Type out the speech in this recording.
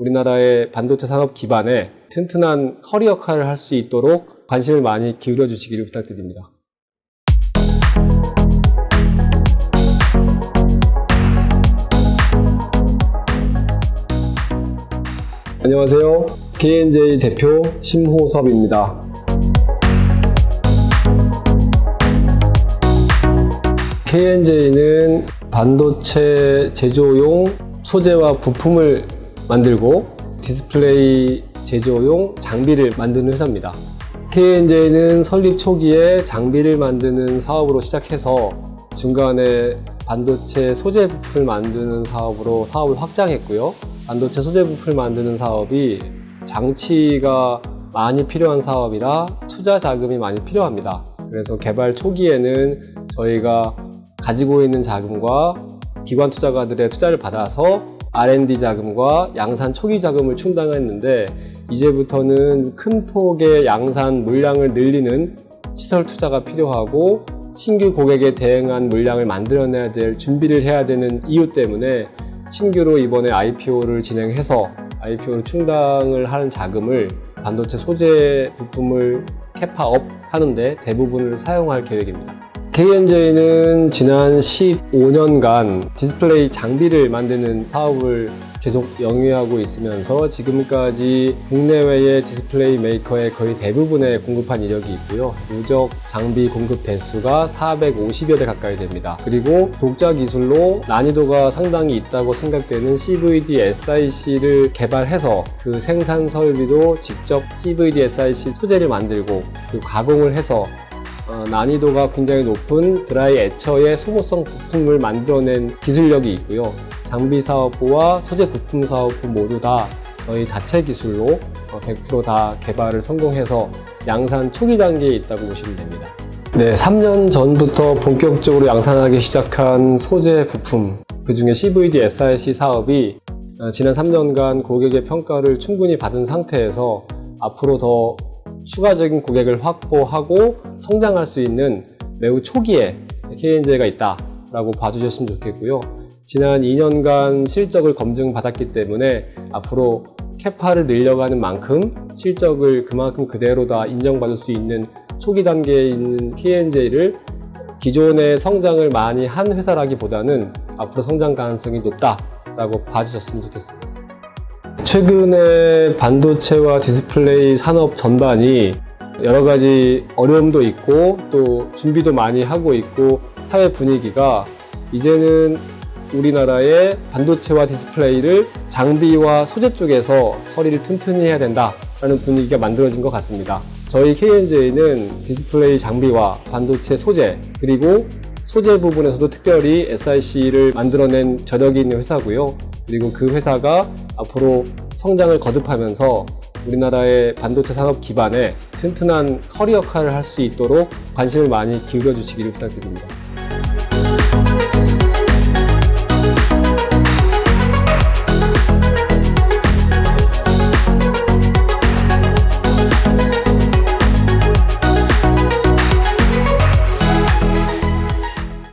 우리나라의 반도체 산업 기반에 튼튼한 허리 역할을 할 수 있도록 관심을 많이 기울여 주시기를 부탁드립니다. 안녕하세요. KNJ 대표 심호섭입니다. KNJ는 반도체 제조용 소재와 부품을 만들고 디스플레이 제조용 장비를 만드는 회사입니다. KNJ는 설립 초기에 장비를 만드는 사업으로 시작해서 중간에 반도체 소재 부품을 만드는 사업으로 사업을 확장했고요. 반도체 소재 부품을 만드는 사업이 장치가 많이 필요한 사업이라 투자 자금이 많이 필요합니다. 그래서 개발 초기에는 저희가 가지고 있는 자금과 기관 투자가들의 투자를 받아서 R&D 자금과 양산 초기 자금을 충당했는데 이제부터는 큰 폭의 양산 물량을 늘리는 시설 투자가 필요하고 신규 고객에 대응한 물량을 만들어내야 될 준비를 해야 되는 이유 때문에 신규로 이번에 IPO를 진행해서 IPO를 충당을 하는 자금을 반도체 소재 부품을 캐파업 하는데 대부분을 사용할 계획입니다. KNJ는 지난 15년간 디스플레이 장비를 만드는 사업을 계속 영위하고 있으면서 지금까지 국내외의 디스플레이 메이커의 거의 대부분에 공급한 이력이 있고요. 누적 장비 공급 대수가 450여 대 가까이 됩니다. 그리고 독자 기술로 난이도가 상당히 있다고 생각되는 CVD SIC를 개발해서 그 생산 설비도 직접 CVD SIC 소재를 만들고 그리고 가공을 해서 어, 난이도가 굉장히 높은 드라이 에처의 소모성 부품을 만들어낸 기술력이 있고요. 장비 사업부와 소재 부품 사업부 모두 다 저희 자체 기술로 100%다 개발을 성공해서 양산 초기 단계에 있다고 보시면 됩니다. 네, 3년 전부터 본격적으로 양산하기 시작한 소재 부품, 그 중에 CVD SIC 사업이 어, 지난 3년간 고객의 평가를 충분히 받은 상태에서 앞으로 더 추가적인 고객을 확보하고 성장할 수 있는 매우 초기에 KNJ가 있다라고 봐주셨으면 좋겠고요. 지난 2년간 실적을 검증받았기 때문에 앞으로 캐파를 늘려가는 만큼 실적을 그만큼 그대로 다 인정받을 수 있는 초기 단계에 있는 KNJ를 기존의 성장을 많이 한 회사라기보다는 앞으로 성장 가능성이 높다라고 봐주셨으면 좋겠습니다. 최근에 반도체와 디스플레이 산업 전반이 여러 가지 어려움도 있고 또 준비도 많이 하고 있고 사회 분위기가 이제는 우리나라의 반도체와 디스플레이를 장비와 소재 쪽에서 허리를 튼튼히 해야 된다라는 분위기가 만들어진 것 같습니다. 저희 KNJ는 디스플레이 장비와 반도체 소재 그리고 소재 부분에서도 특별히 SIC를 만들어낸 저력이 있는 회사고요. 그리고 그 회사가 앞으로 성장을 거듭하면서 우리나라의 반도체 산업 기반에 튼튼한 허리 역할을 할 수 있도록 관심을 많이 기울여 주시기를 부탁드립니다.